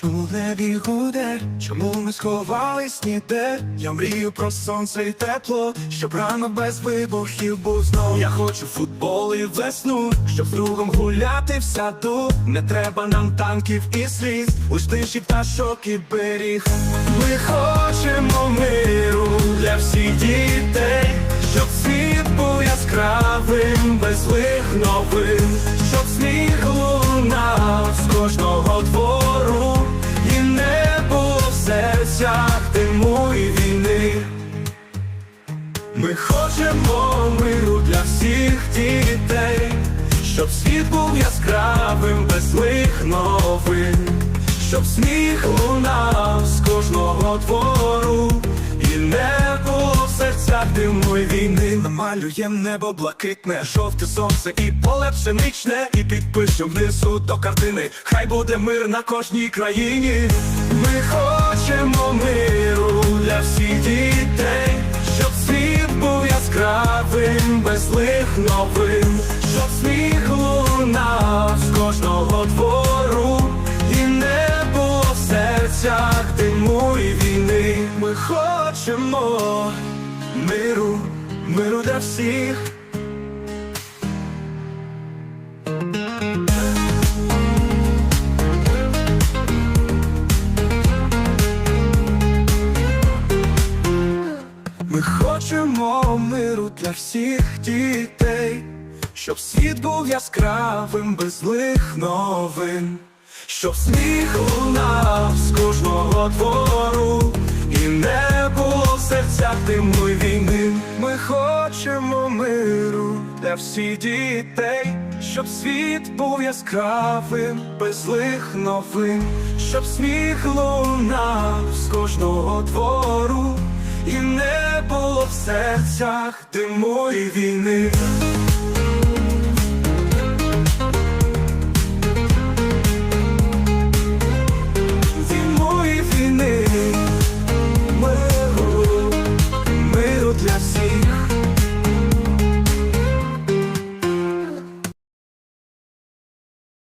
Чому небі гуде, чому ми сховались ніде? Я мрію про сонце і тепло, щоб ранок без вибухів був знов. Я хочу футбол і весну, щоб з другом гуляти в саду. Не треба нам танків і сліз, лиш тиші пташок і беріг. Ми хочемо миру для всіх дітей, щоб світ був яскравим, без злих новин, диму і війни. Ми хочемо миру для всіх дітей, щоб світ був яскравим, без злих новин, щоб сміх лунав з кожного двору, і не було в серцях диму й війни. Намалюєм небо блакитне, жовте сонце і поле пшеничне, і підпишем внизу до картини. Хай буде мир на кожній країні. Ми хочемо миру для всіх дітей, щоб світ був яскравим, без злих новин, щоб сміх лунав з кожного двору, і не було в серцях диму і війни. Ми хочемо миру, миру для всіх. Миру для всіх дітей, щоб світ був яскравим, без злих новин, щоб сміх лунав з кожного двору, і не було в серцях диму війни. Ми хочемо миру для всіх дітей, щоб світ був яскравим, без злих новин, щоб сміх лунав з кожного двору. Серцях диму і війни.